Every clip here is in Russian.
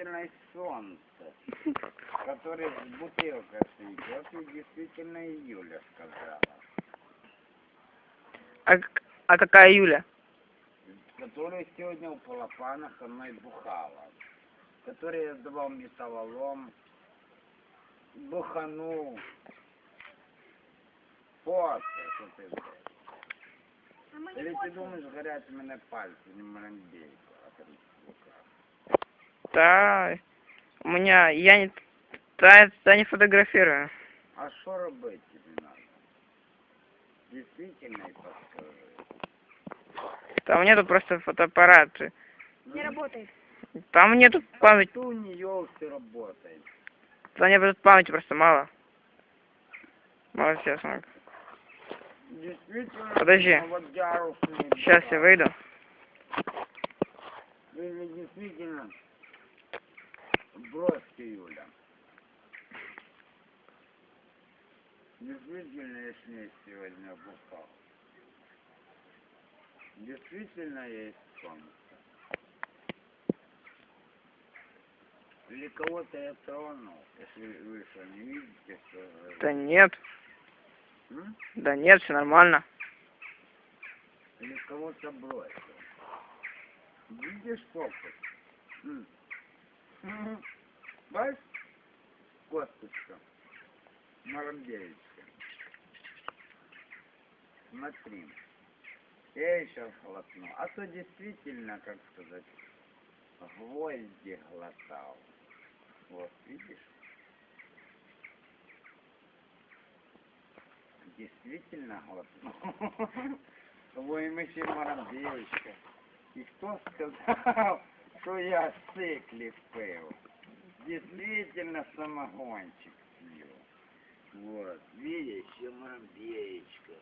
Действительно солнце, которое в бутылках. Вот и действительно Юля сказала. А, а какая Юля? Которая сегодня у Полопана со мной бухала. Который я сдавал металлолом. Буханул. После, что ты. Или ты думаешь, горят у меня пальцы, не маленькие. Та, у меня, я не, та, та не фотографирую. А что робити тобі надо? Действительно и подскажи. Там нету просто фотоаппарата. Не работает. Там нету памяти, Что у нее все работает? там нету памяти просто мало. Мало честно. Действительно, Подожди. Сейчас я выйду. Или действительно бросьте, Юля. Действительно, я с ней сегодня бухал. Действительно, есть солнце. Или кого-то я тронул, если вы что, не видите, что... Да нет, М? да нет, все нормально. Или кого-то бросил. Видишь фокус? Мгм. Бачишь? Косточка. Молодеечка. Смотри. Я еще глотну. А то действительно, как сказать, гвозди глотал. Вот, видишь? Действительно глотнул. Ой, мы ще Марандеечка. И кто сказал, что я циклив пил? Действительно самогончик пил. Вот, видишь, Марандеечка.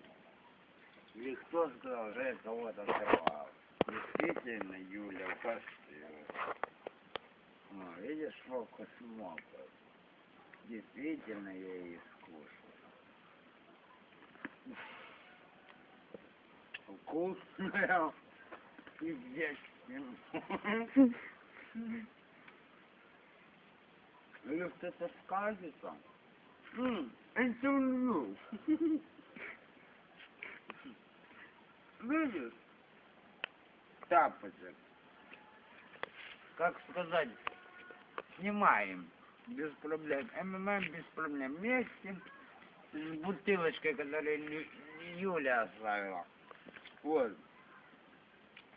Или кто сказал, что я кого-то сорвал? Действительно, Юля, укусила. Ну, видишь, фокус мокрый. Действительно, я ее скушал. Вкусная. Пиздец. Или кто-то скажет там. Интервью. Видишь? Тапочек. Как сказать, снимаем без проблем. МММ без проблем. Вместе с бутылочкой, которую Юля оставила. Вот.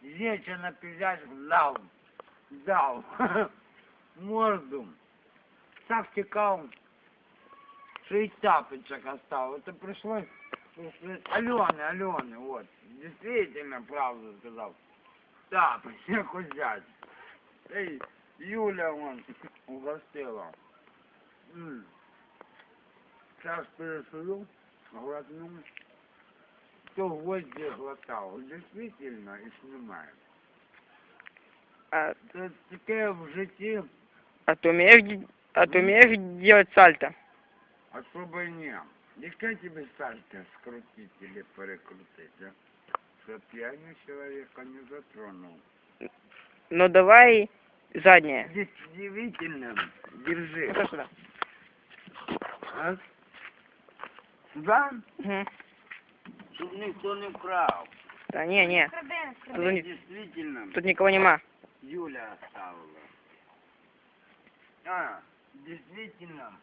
Вечер на пейзаж дал. Дал. Морду. Так втекал. И тапочек оставил. Это пришлось... пришлось- Алены, Алены, вот. Действительно правду сказал. Тапочек взять. Эй, Юля вон угостила. Сейчас пересуду, глотну. Кто гвозди глотал, действительно, и снимаем. А, Це таке в житті, а ты умеешь, а ты умеешь делать сальто? а що би ні. Яке тебе сальце скрутить или перекрутить, а? Чтоб ни человека не затронул. Ну давай заднее. Действительно, держи. Ну-ка сюда. А? Сюда? Мгм. Чтоб никто не вкрав. Да не, не. Тут, Действительно, тут никого нема. Юля оставила. А, действительно.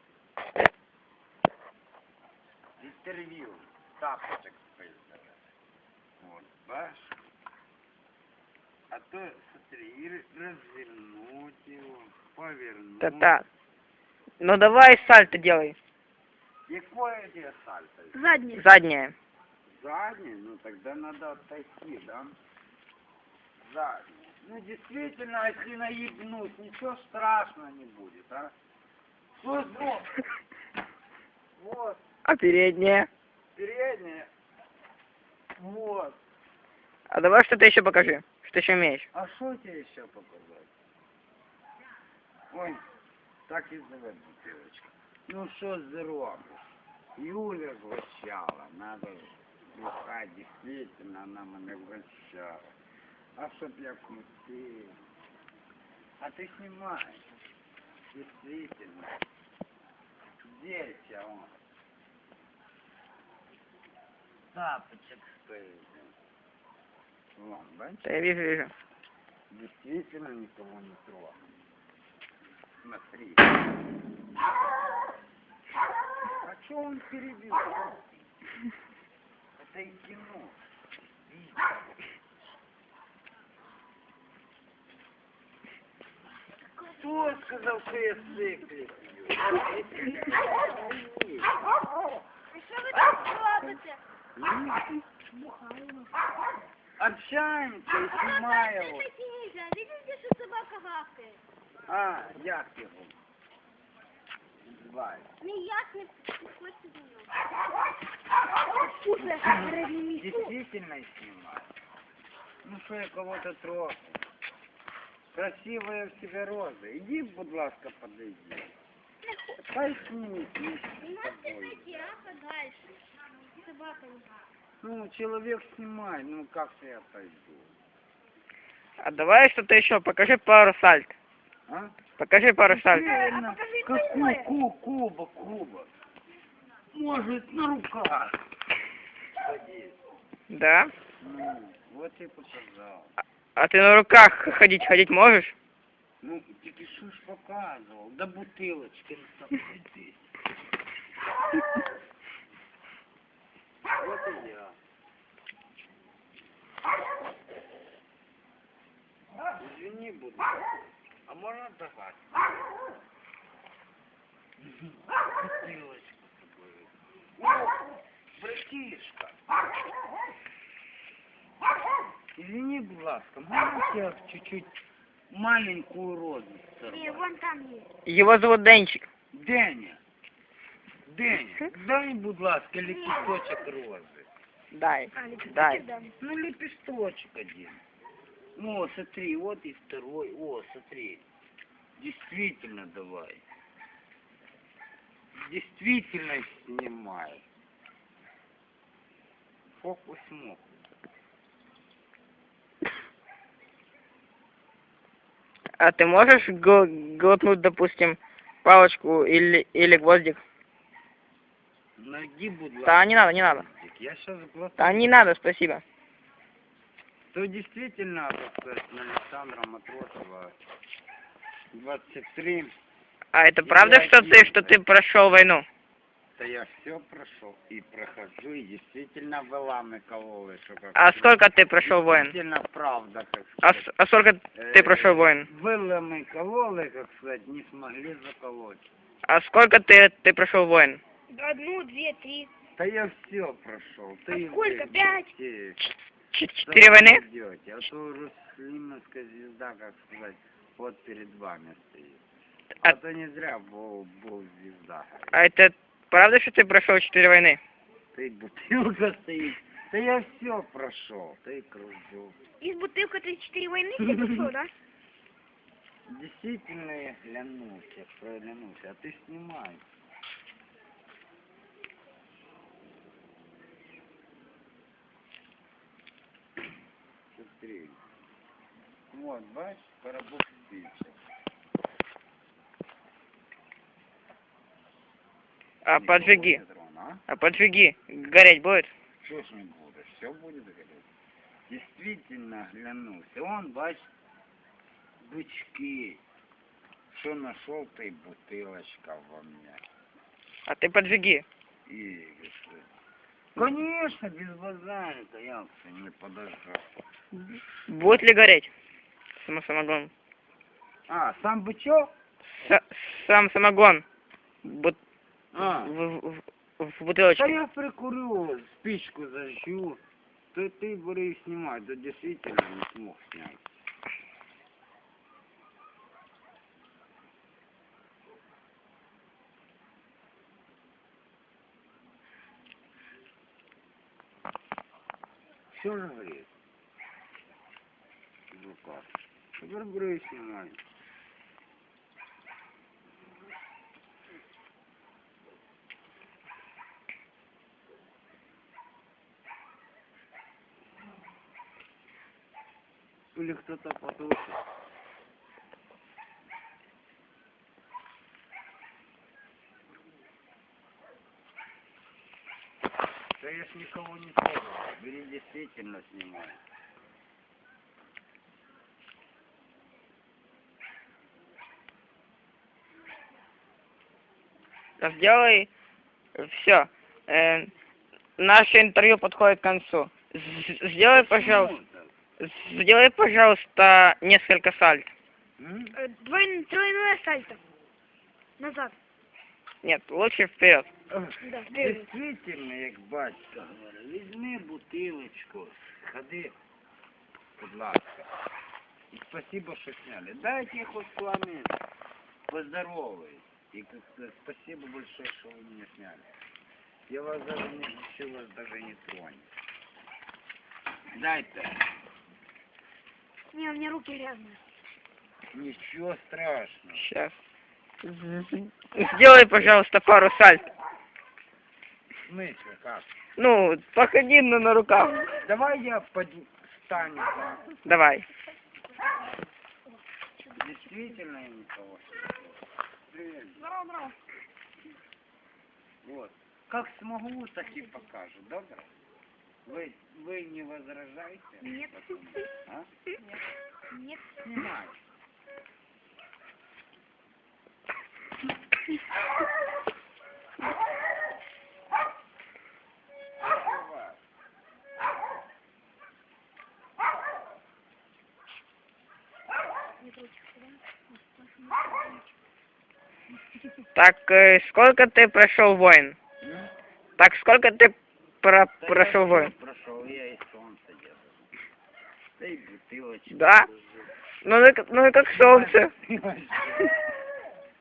Интервью. Тапочек поиздали. Вот, бачишь? А то, смотри, развернуть его, повернуть. Та-та. Ну давай сальто делай. Какое у тебя сальто? Задний. Заднее. Задний? Ну тогда надо отойти, да? Задний. Ну действительно, если наебнуть, ничего страшного не будет, а? Что вот? Вот, А переднее? передняя. Вот. А давай что-то еще покажи. Что еще умеешь? А что тебе еще показать? Ой, так и зовет бутылочка. Ну что зробишь? Юля вгощала, надо слухати, действительно, она мене вгощала. А чтоб я крутил. А ты снимаешь. Действительно. Дети, он. Тапочек стоит. Вон? Да я вижу, вижу. Действительно никого не трогал. Смотри. А что он перебил? Это и кино. Кто сказал, что я сыклик? Що ви так робите? Его. Це нельзя. Видите, що собака гавкає? А, як його? Звай. Не як не хочете до нього. Слухай, переднє місце. Действительно снимаю. Ну что я кого-то трогаю? Красивые в тебе розы. Иди, будь ласка, подойди. Хай снимет вместе а Ну, человек снимай, ну как ты я пойду? А давай что-то еще. Покажи пару сальт. А? Покажи пару сальт. Правильно. покажи Какой другое. ку кубок, кубок? Может, на руках. Да? Ну, вот и показал. А ты на руках ходить, ходить можешь? Ну, тільки що ж показував? До бутилочки на самой здесь. Вот и я. Извини, буду. А можно давать? Бутылочку с тобой. О, братишка. Извини, будь ласка, можно тебе чуть-чуть маленькую розу Ні, сорвать? вон там є. Его зовут Денчик. Деня, Деня, дай, будь ласка, лепесточек розы. Дай. А, ліпісточок Дай. дам. Ну, лепесточек один. О, смотри, вот и второй. О, смотри. Действительно давай. Действительно снимай. Фокус мог. А ты можешь гл- глотнуть, допустим, палочку или, или гвоздик? Найди, будь ласка. Да, не надо, не надо. Я сейчас глотну. Да не надо, спасибо. То действительно, так сказать, на Александра Матросова 23. А это правда, что ты, что ты прошел войну? Да я все прошел и прохожу, и действительно вылами кололы, А сколько ты прошел войн? Действительно правда, как А, сказать. с- а сколько ты прошел войн? Выломы кололы, как сказать, не смогли заколоть. А сколько ты, ты прошел войн? Одну, дві, три. Да я все прошел. Ты А сколько? Пять? идете. Ч- Четыре войны? Идете. А то Руслимовская звезда, как сказать, вот перед вами стоит. А- А то не зря был, был звезда. А это правда, что ты прошел четыре войны? Ты бутылка стоит. Да я все прошел. Ты кружу. Із бутилка 34 війни ти пішов, да? Действительно я клянусь, я клянусь, а ты снимай. Смотри. Вот, бачишь, коробок спичек. А поджиги, А? а поджиги, гореть будет? Что ж не будет, все будет гореть. Действительно. И он, бачишь, бычки. Что нашел ты, бутылочка во мне. А ты поджиги. И... Конечно, без базарика, я не подожду. Будет ли гореть? Само самогон. А, сам бычок? С- сам самогон. Бут- А, в, в- в да бутылочке. я прикурю, спичку зажжу. То ты бери и снимай, да действительно не смог снять. Все же говорит. Ну как? И снимай. Или кто-то потушит. Да я ж никого не трогал. Бери действительно снимай. Сделай все. наше интервью подходит к концу. З- Сделай, пожалуйста, сделай, пожалуйста, несколько сальт. Э, Двойное, тройное сальто. Назад. Нет, лучше вперед. Да, вперед. Действительно, як батько говорить, візьми бутилочку, ходи, будь ласка. И спасибо, что сняли. Дайте я хоть с вами поздороваюсь. И спасибо большое, что вы меня сняли. Я вас даже не хочу вас даже не тронет. Дайте. Не, у меня руки грязные. Ничего страшного. Сейчас. Сделай, пожалуйста, пару сальт. В смысле, как? Ну, походи на, на руках. Давай я под... встану. да. Давай. Действительно я никого. Привет. Здорово, здорово. Вот. Как смогу, так и покажу. Добро? Вы, вы не возражаете? Нет. Потом, А? Нет. Снимай. Нет ручек сюда. Так, э, сколько ты прошел войн? М? Так, сколько ты про Да прошел войн? Прошел, я и солнце держу. Да и бутылочку. Да? Ну, ну и как солнце.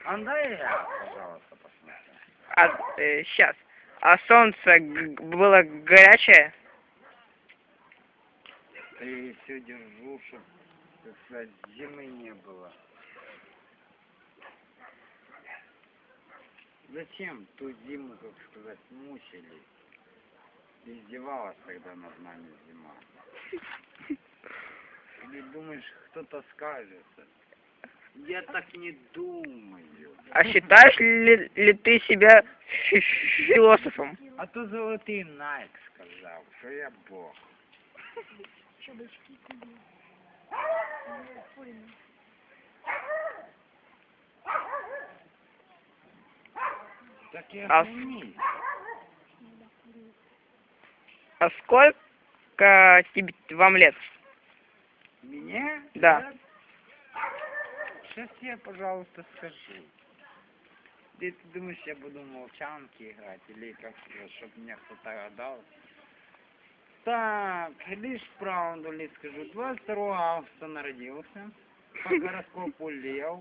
А дай я, пожалуйста, посмотрю. А, сейчас. А солнце было горячее? Да я все держу, чтоб, так сказать, зимы не было. Зачем ту зиму, как сказать, мучили? Издевалась тогда над нами зима. Или думаешь, кто-то скажет? Я так не думаю. А считаешь ли, ли ты себя фи- философом? А то золотий Найк сказав, що я Бог. Так я А. А сколько тебе вам лет? Меня? Да. Сейчас я, пожалуйста, скажу. Ты, ты думаешь, я буду молчанки играть? Или как чтобы мне кто-то отдал? Так, лишь правду ли скажу. 22 августа народился. По гороскопу Лев.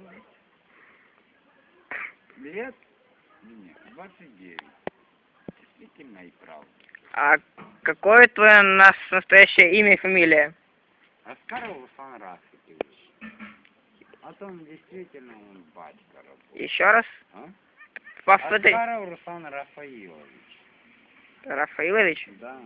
Лет? Нет, 29. Действительно и правда. А какое твое нас настоящее имя и фамилия? Аскаров Руслан Рафикович. А то он действительно он батька работает. Еще раз А? повтори. Аскаров Руслан Рафаилович. Рафаилович, Да.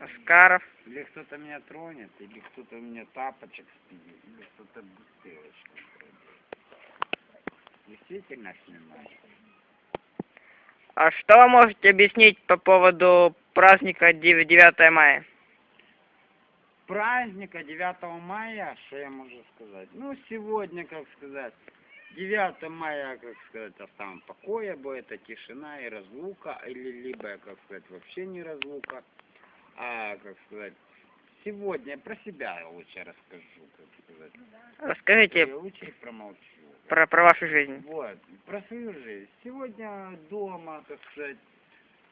Аскаров. Или кто-то меня тронет, или кто-то мне тапочек спидит, или кто-то бутылочку пройдет. Действительно снимаю. А что вы можете объяснить по поводу праздника дев- 9 мая? Праздника 9 мая, что я могу сказать? Ну, сегодня, как сказать, 9 мая, как сказать, оставим в покое, бо это тишина и разлука, или либо, как сказать, вообще не разлука. А, как сказать, сегодня про себя я лучше расскажу, как сказать. Расскажите Я лучше промолчу. про, про вашу жизнь. Вот, про свою жизнь. Сегодня дома, так сказать,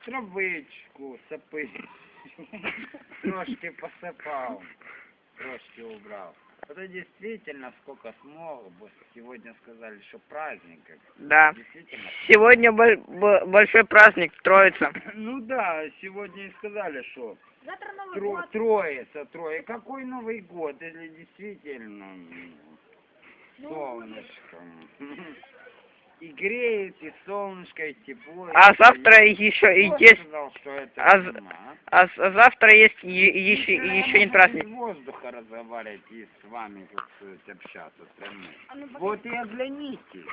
травичку сапы, трошки посыпал, трошки убрал. Это действительно сколько смог, бо сегодня сказали, что праздник. Да. Действительно. Сегодня большой праздник, Троица. Ну да, сегодня и сказали, что Завтра Новый тро- год. троица, трое. Какой Новый год? Или действительно м, Ну, солнышко? И греет, и солнышко, и тепло. и А всё. завтра еще и есть, сказал, что это а зима, а? а завтра есть е- еще, Ну, еще я один праздник. воздуха разговаривать и с вами, как сказать, общаться прямым. А ну, погоди. Вот и огляните.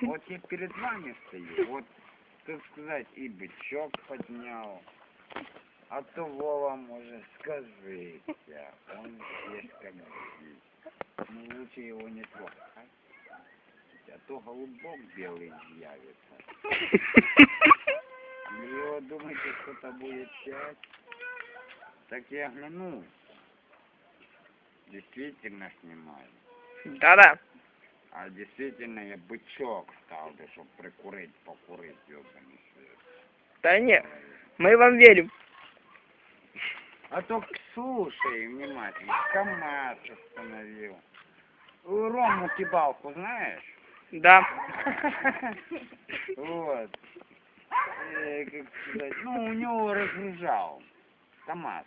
Вот я перед вами стою. Вот, так сказать, и бычок поднял. А то Вова, может, скажите. Он здесь как здесь. Ну, лучше его не трогать. А то голубок белый явится. Его думаете, кто-то будет чать? Так я гляну. Действительно снимаю. Да-да. А действительно я бычок ставлю, чтобы прикурить, покурить, ёбаный свет. Да нет, мы вам верим. А то слушай внимательно, КамАЗ остановил. Рому Кибалку знаешь? Да. Вот. Э, как сказать, ну, у него разгружал КамАЗ.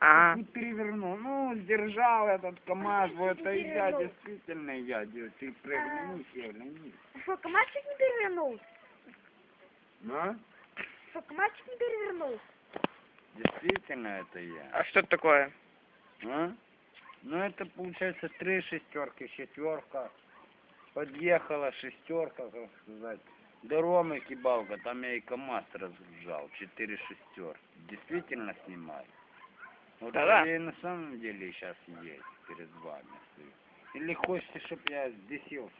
А, Не перевернул. Ну, сдержал этот КамАЗ, вот это и я, действительно я. Ты прыгни, севни. Что, мальчик не перевернул? А? Что, мальчик не перевернул? Действительно это я. а что это такое? А? Ну это получается три шестерки, четверка. Подъехала шестерка, как сказать. До Ромы Кибалка, там я и КамАЗ разгружал, четыре шестерки. Действительно снимаю. Вот Да-да. я и на самом деле сейчас есть перед вами. Или хочете, чтобы я сдесился?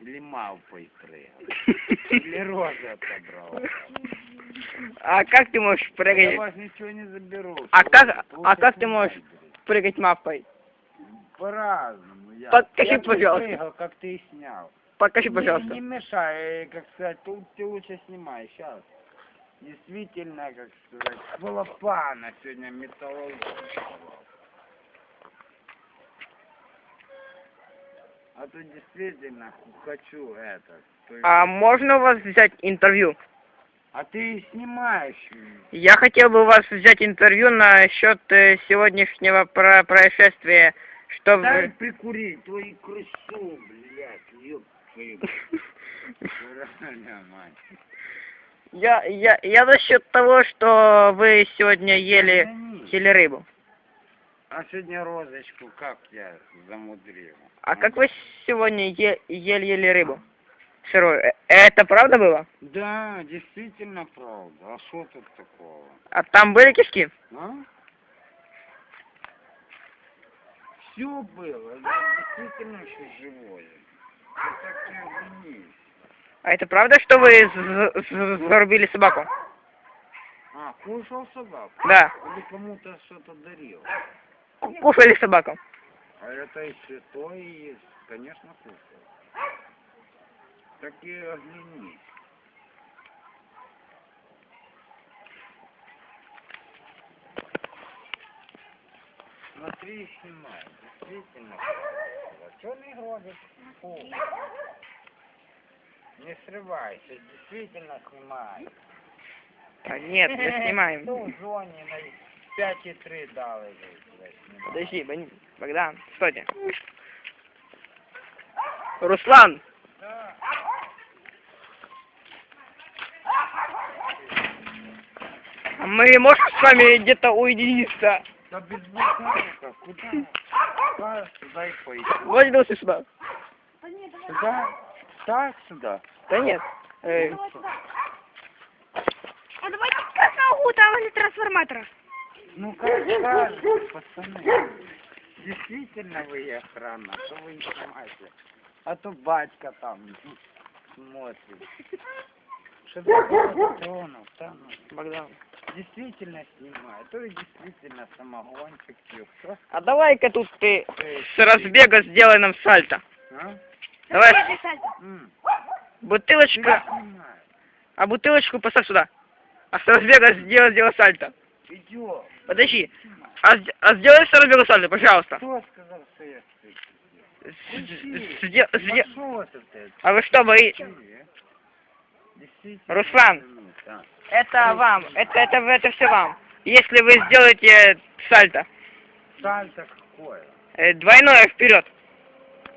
Или малпой прыгал? Или розы отобрал? А как ты можешь Я прыгать, вас ничего не заберу. А как- а как ты можешь? прыгать мапой? По-разному. Я, Покажи, я пожалуйста. прыгал, как ты и снял. Покажи, Не- пожалуйста. Не, мешай, э, как сказать, тут ты лучше снимай, сейчас. Действительно, как сказать, Волопана сегодня металлолом. А то действительно хочу это. то есть- А можно у вас взять интервью? а ты снимаешь. Я хотел бы у вас взять интервью насчет э, сегодняшнего про происшествия, что Дай вы... прикурить, твою крысу, блядь, ёб твою. Я, я, я насчет того, что вы сегодня ели, Извини. ели рыбу. А сегодня розочку как я замудрил? А как вы сегодня е- ели, ели рыбу? Сырую. Э, Это правда было? Да, действительно правда. А что тут такого? А там были кишки? А? Все было. Я действительно еще живое. Ты так не обвинись. А это правда, что вы зарубили собаку? А, кушал собаку? Да. Или кому-то что-то дарил? Ку- Кушали собаку. А это и святой есть. Конечно, кушал. Так и оглянись. Смотри снимай. Действительно. Что не гробишь? Фу. Не срывайся. Действительно снимай. А, нет, не снимаем. Ну, в зоне на 5,3 дали. блядь, снимай. Подожди, Бон- Богдан, стойте. Руслан, Да. а мы можем с вами где-то уединиться? Да без буханка, куда? Сюда, сюда и пойди. Вот велся сюда. Да нет, давай, Сюда? Так, сюда. Да нет. Э, давай сюда. А давайте как на угу, там возле трансформатора. Ну как скажете, пацаны. Действительно вы охрана, а что вы не снимаете? А то батька там смотрит. Что ты тронул, там, Богдан. Действительно снимает, то и действительно самогончик. Кто А давай-ка тут ты с разбега сделай нам сальто. А? Давай. М, ты Бутылочка. А бутылочку поставь сюда. А с разбега сделай, сделай сальто. Идем. Подожди. А, с- а сделай с разбега сальто, пожалуйста. Кто сказал, что я стыд? С- сде- сде- Пошел это ты. А вы что, боитесь? Ты, Действительно. Руслан. Это вам. Это, это, это все вам. Если вы сделаете сальто. Сальто какое? э, двойное вперед.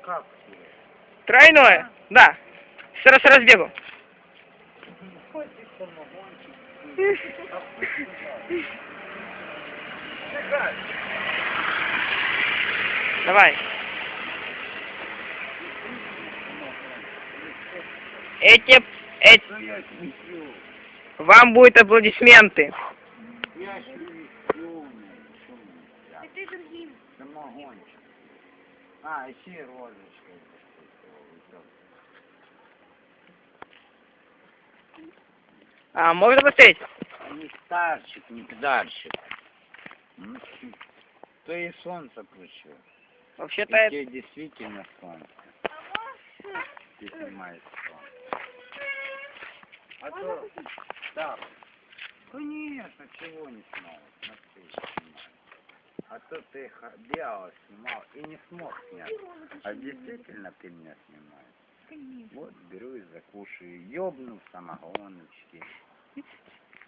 Как? Тройное. Да. С, с разбегу. Давай. Эти, эти, вам будут аплодисменты. Я другим. А, еще. А можно посмотреть? Не старчик, не подарчик. Ну. То и солнце включил. Вообще-то это... действительно солнце. Ты снимаешь солнце. А то... Да. Конечно, чего не снимал. А то ты делал, снимал и не смог снять. А действительно ты меня снимаешь. Вот беру и закушаю. Ёбну в самогоночки.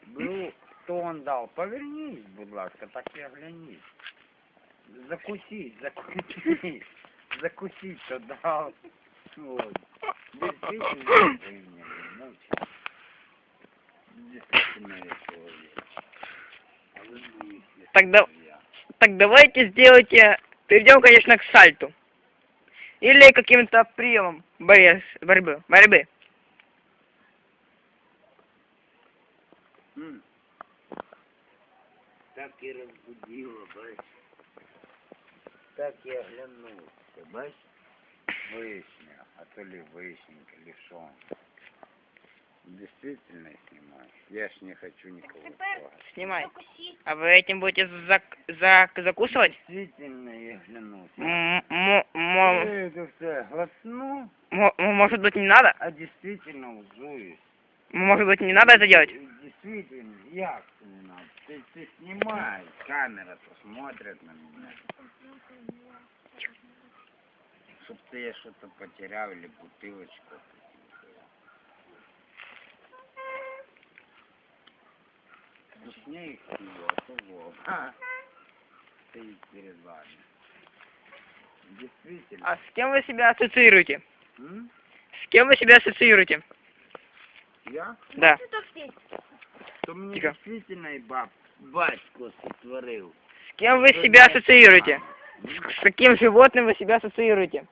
Беру, что он дал. Повернись, будь ласка, так и оглянись. Закусить, закусить. Закусить, что дал. Вот. Действительно, ты меня не. Тогда-. Так давайте сделайте... Перейдем, конечно, к сальту. Или каким-то приемом борьбы. борьбы. борьбы. М. Так и разбудила, бач. Так я оглянулся, бач. Вишня, а то ли вишенька, ли шо. Действительно снимаю. Я ж не хочу никого трогать. Снимай. А вы этим будете зак зак закусывать? Действительно я оглянулся. М- м- м- Это все глотну, м- может быть, не надо? а действительно узуюсь. Может быть, не надо это делать? Действительно, як це не надо? Ты, ты снимай, камера-то смотрит на меня. Чтоб ты я что-то потерял или бутылочку. Вкуснее их пиво, а. А, стоит перед вами. Действительно. А с кем вы себя ассоциируете? М? С кем вы себя ассоциируете? Я? Да. Ты тут здесь. То мне Тихо. действительно и баб, батько сотворил. С кем вы себя ассоциируете? С, с каким животным вы себя ассоциируете?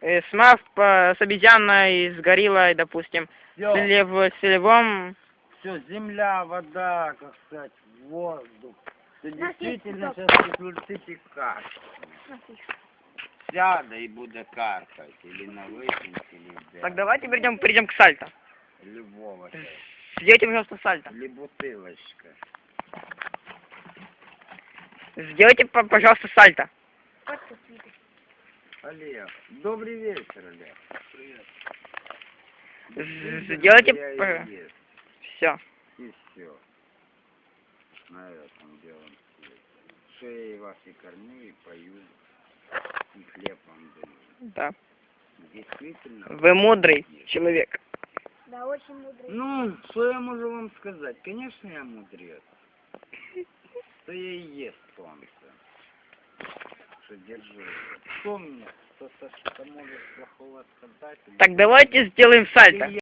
Э, с мав, по- с обезьяной, с гориллой, допустим. Лев, с львом. Все, земля, вода, как сказать, воздух. Есть действительно сейчас каркать. Смотри. Сяда и буде каркать. Или на вышенке, или где. Так давайте перейдем, перейдем к сальто. Любого. Сделайте, пожалуйста, сальто. Или бутылочка. Сделайте, по- пожалуйста, сальто. Олег, добрый вечер, Олег. Привет. Сделайте, Я по- и есть. Все. И все. На этом делом свете. Шеи вас и кормлю, и пою, и хлеб вам даю. Да. Действительно. Вы мудрый человек. Да, очень мудрый. Ну, что я могу вам сказать? Конечно, я мудрец. То я и есть солнце. Что держу. Что мне? Кто-то что может плохого сказать? Так давайте сделаем сальто.